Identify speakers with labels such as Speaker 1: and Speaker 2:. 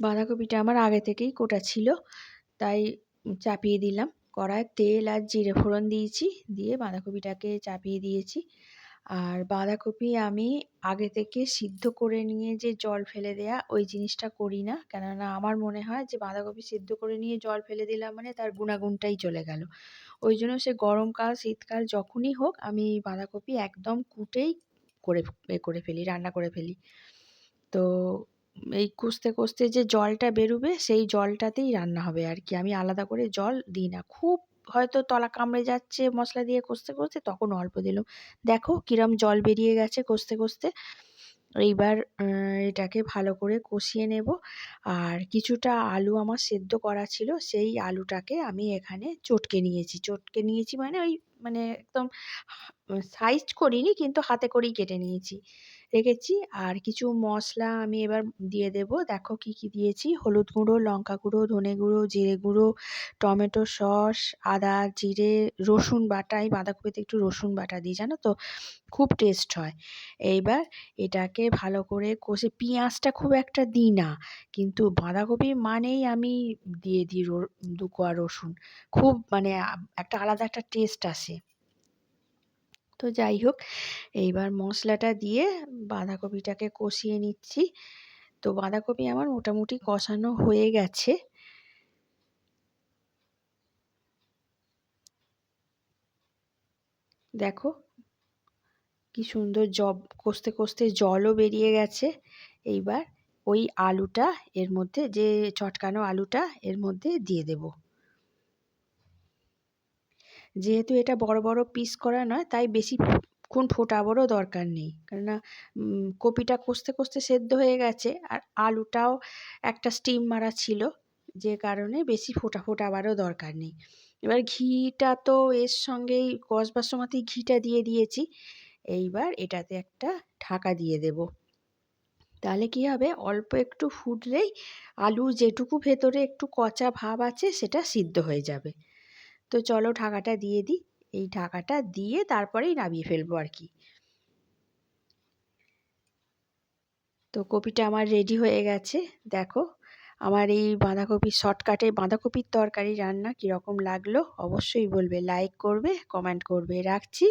Speaker 1: বাঁধাকপিটা আমার আগে থেকেই কোটা ছিল। তাই চাপিয়ে দিলাম। কড়ায় তেল আর জিরে ফোড়ন দিয়েছি। দিয়ে বাঁধাকপিটাকে চাপিয়ে দিয়েছি। আর বাঁধাকপি আমি আগে থেকে সিদ্ধ করে নিয়ে যে জল ফেলে দেয়া, ওই জিনিসটা করি না। কেননা আমার মনে হয় যে বাঁধাকপি সিদ্ধ করে নিয়ে জল ফেলে দিলাম মানে তার গুণাগুণটাই চলে গেল। ওই জন্য সে গরমকাল, শীতকাল যখনই হোক আমি বাঁধাকপি একদম কুটেই করে করে ফেলি, রান্না করে ফেলি। তো এই কষতে কষতে যে জলটা বেরোবে, সেই জলটাতেই রান্না হবে আর কি আমি আলাদা করে জল দিই না। খুব হয়তো তলা কামড়ে যাচ্ছে মশলা দিয়ে কষতে কষতে তখন অল্প দিলাম। দেখো কিরম জল বেরিয়ে গেছে কষতে কষতে। এইবার এটাকে ভালো করে কষিয়ে নেব। আর কিছুটা আলু আমার সেদ্ধ করা ছিল, সেই আলুটাকে আমি এখানে চটকে নিয়েছি। চটকে নিয়েছি মানে ওই মানে একদম সাইজ করিনি কিন্তু হাতে করেই কেটে নিয়েছি। রেখেছি আর কিছু মশলা আমি এবার দিয়ে দেব। দেখো কি কি দিয়েছি? হলুদ গুঁড়ো, লঙ্কা গুঁড়ো, ধনে গুঁড়ো, জিরে গুঁড়ো, টমেটো সস, আদা, জিরে, রসুন বাটা। এই বাঁধাকপিতে একটু রসুন বাটা দিই, জানো তো? খুব টেস্ট হয়। এইবার এটাকে ভালো করে কষে, পেঁয়াজটা খুব একটা দিই না, কিন্তু বাঁধাকপি মানেই আমি দিয়ে দিই দু কোয়া রসুন। খুব মানে একটা আলাদা একটা টেস্ট আসে। তো যাই হোক, এইবার মশলাটা দিয়ে বাঁধাকপিটাকে কষিয়ে নিচ্ছি। তো বাঁধাকপি আমার মোটামুটি কষানো হয়ে গেছে। দেখো কি সুন্দর জব, কষতে কষতে জলও বেরিয়ে গেছে। এইবার ওই আলুটা এর মধ্যে, যে চটকানো আলুটা এর মধ্যে দিয়ে দেব। যেহেতু এটা বড় বড় পিস করা নয়, তাই বেশিক্ষণ ফোটাবারও দরকার নেই। কেননা কপিটা কষতে কষতে সেদ্ধ হয়ে গেছে আর আলুটাও একটা স্টিম মারা ছিল, যে কারণে বেশি ফোটা, ফোটাবারও দরকার নেই। এবার ঘিটা তো এর সঙ্গেই কষবার সময়তেই ঘিটা দিয়ে দিয়েছি, এইবার এটাতে একটা ঢাকা দিয়ে দেব। তাহলে কি হবে? অল্প একটু ফুটলেই আলু যেটুকু ভেতরে একটু কচা ভাব আছে, সেটা সিদ্ধ হয়ে যাবে। তো চলো ঢাকাটা দিয়ে দিই। এই ঢাকাটা দিয়ে তারপরেই নামিয়ে ফেলব আর কি। তো কপিটা আমার রেডি হয়ে গেছে। দেখো, আমার এই বাঁধাকপির শর্টকাটে বাঁধাকপির তরকারি রান্না কীরকম লাগল অবশ্যই বলবে। লাইক করবে কমেন্ট করবে। রাখছি।